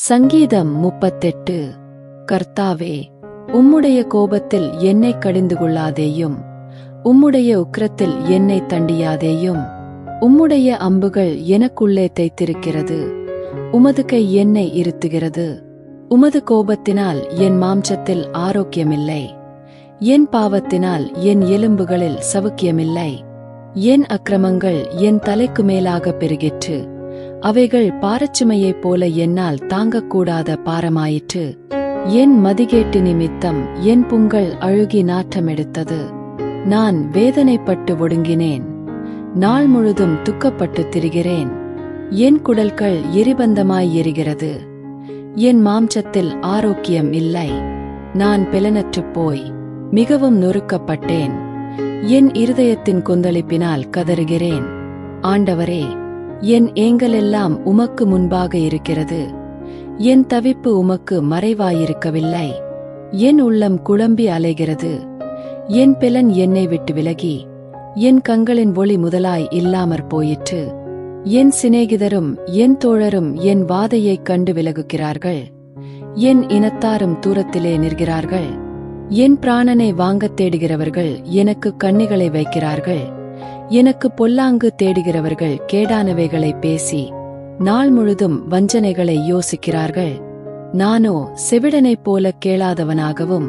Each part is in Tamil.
சங்கீதம் முப்பத்தெட்டு. கர்த்தாவே உம்முடைய கோபத்தில் என்னை கடிந்து கொள்ளாதேயும் உம்முடைய உக்கிரத்தில் என்னை தண்டியாதேயும் உம்முடைய அம்புகள் எனக்குள்ளே தைத்திருக்கிறது உமது கை என்னை இருத்துகிறது உமது கோபத்தினால் என் மாம்சத்தில் ஆரோக்கியமில்லை என் பாவத்தினால் என் எலும்புகளில் சவுக்கியமில்லை என் அக்கிரமங்கள் என் தலைக்கு மேலாக பெருகிற்று அவைகள் பாரச்சுமையைப் போல என்னால் தாங்கக்கூடாத பாரமாயிற்று. என் மதிகேட்டு நிமித்தம் என் புங்கள் அழுகி நாற்றமெடுத்தது. நான் வேதனைப்பட்டு ஒடுங்கினேன். நாள் முழுதும் துக்கப்பட்டு திரிகிறேன். என் குடல்கள் எரிபந்தமாய் எரிகிறது. என் மாம்சத்தில் ஆரோக்கியம் இல்லை. நான் பிளனற்றுப் போய் மிகவும் நொறுக்கப்பட்டேன். என் இருதயத்தின் கொந்தளிப்பினால் கதறுகிறேன். ஆண்டவரே என் ஏங்கலெல்லாம் உமக்கு முன்பாக இருக்கிறது. என் தவிப்பு உமக்கு மறைவாயிருக்கவில்லை. என் உள்ளம் குழம்பி அலைகிறது. என் பிலன் என்னை விட்டு விலகி என் கண்களின் ஒளி முதலாய் இல்லாமற் போயிற்று. என் சிநேகிதரும் என் தோழரும் என் வாதையைக் கண்டு விலகுகிறார்கள். என் இனத்தாரும் தூரத்திலே நிற்கிறார்கள். என் பிராணனை வாங்கத் தேடுகிறவர்கள் எனக்கு கண்ணிகளை வைக்கிறார்கள். எனக்கு பொல்லாங்கு தேடுகிறவர்கள் கேடானவைகளை பேசி நாள் முழுதும் வஞ்சனைகளை யோசிக்கிறார்கள். நானோ செவிடனைப் போல கேளாதவனாகவும்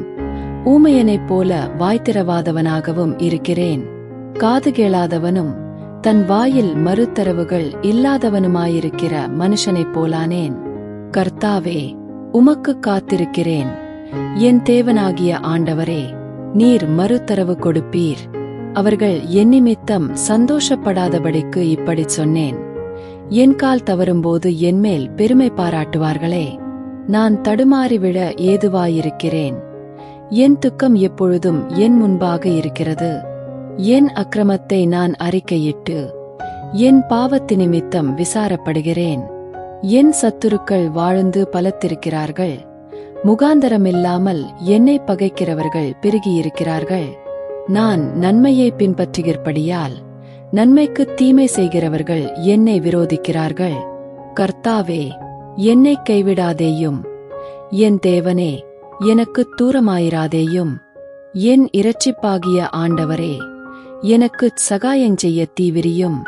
ஊமையனைப் போல வாய்த்திரவாதவனாகவும் இருக்கிறேன். காது கேளாதவனும் தன் வாயில் மறுத்தரவுகள் இல்லாதவனுமாயிருக்கிற மனுஷனைப் போலானேன். கர்த்தாவே உமக்கு காத்திருக்கிறேன். என் தேவனாகிய ஆண்டவரே நீர் மறுத்தரவு கொடுப்பீர். அவர்கள் என் நிமித்தம் சந்தோஷப்படாதபடிக்கு இப்படிச் சொன்னேன். என் கால் தவறும்போது என்மேல் பெருமை பாராட்டுவார்களே நான் தடுமாறி விழ ஏதுவாயிருக்கிறேன். என் துக்கம் எப்பொழுதும் என் முன்பாக இருக்கிறது. என் அக்கிரமத்தை நான் அறிக்கையிட்டு என் பாவத்து நிமித்தம் விசாரப்படுகிறேன். என் சத்துருக்கள் வாழ்ந்து பலத்திருக்கிறார்கள். முகாந்தரமில்லாமல் என்னை பகைக்கிறவர்கள் பெருகியிருக்கிறார்கள். நான் நன்மையை பின்பற்றுகிறபடியால் நன்மைக்கு தீமை செய்கிறவர்கள் என்னை விரோதிக்கிறார்கள். கர்த்தாவே என்னை கைவிடாதேயும் என் தேவனே எனக்கு தூரமாயிராதேயும் என் இரட்சிப்பாகிய ஆண்டவரே எனக்கு சகாயஞ்செய்ய தீவிரியும்.